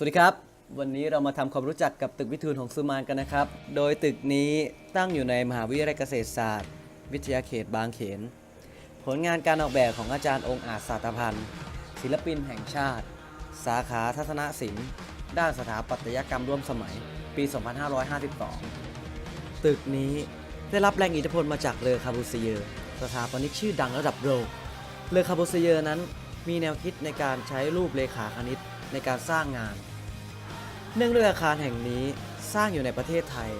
สวัสดีครับ วันนี้เรามาทำความรู้จักกับตึกวิทูลของซูมานกันนะครับ โดยตึกนี้ตั้งอยู่ในมหาวิทยาลัยเกษตรศาสตร์ วิทยาเขตบางเขน ผลงานการออกแบบของอาจารย์องค์อาจสาตพันธ์ศิลปินแห่งชาติ สาขาทัศนศิลป์ ด้านสถาปัตยกรรมร่วมสมัย ปี 2552 ตึกนี้ได้รับแรงอิทธิพลมาจากเลอคาบูซเยอร์สถาปนิกชื่อดังระดับโลกเลอคาบูซเยอร์นั้นมีแนวคิดในการใช้รูปเลขาคณิต ในการสร้างงาน เนื่องด้วยอาคารแห่งนี้สร้างอยู่ในประเทศไทย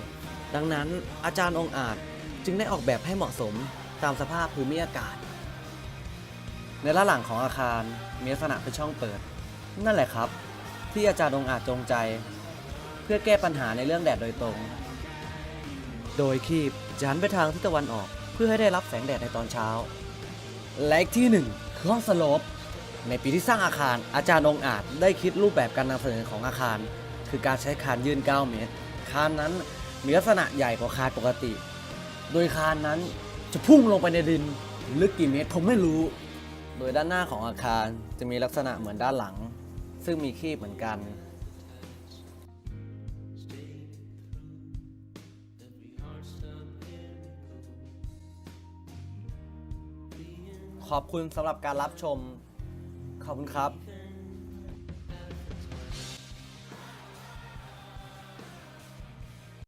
ดังนั้นอาจารย์องค์อาจจึงได้ออกแบบให้เหมาะสมตามสภาพภูมิอากาศ ในด้านหลังของอาคารมีลักษณะเป็นช่องเปิด นั่นแหละครับ ที่อาจารย์องค์อาจจงใจ เพื่อแก้ปัญหาในเรื่องแดดโดยตรง โดยคีบจะหันไปทางทิศตะวันออกเพื่อให้ได้รับแสงแดดในตอนเช้า และอีกที่หนึ่งคือห้องสโลป ในปีที่สร้างอาคาร อาจารย์องอาจได้คิดรูปแบบการนำเสนอของอาคาร คือการใช้คานยื่น 9 เมตร คานนั้นมีลักษณะใหญ่กว่าคานปกติ โดยคานนั้นจะพุ่งลงไปในดินลึกกี่เมตรผมไม่รู้ โดยด้านหน้าของอาคารจะมีลักษณะเหมือนด้านหลัง ซึ่งมีคีบเหมือนกัน ขอบคุณสำหรับการรับชม ขอบคุณครับ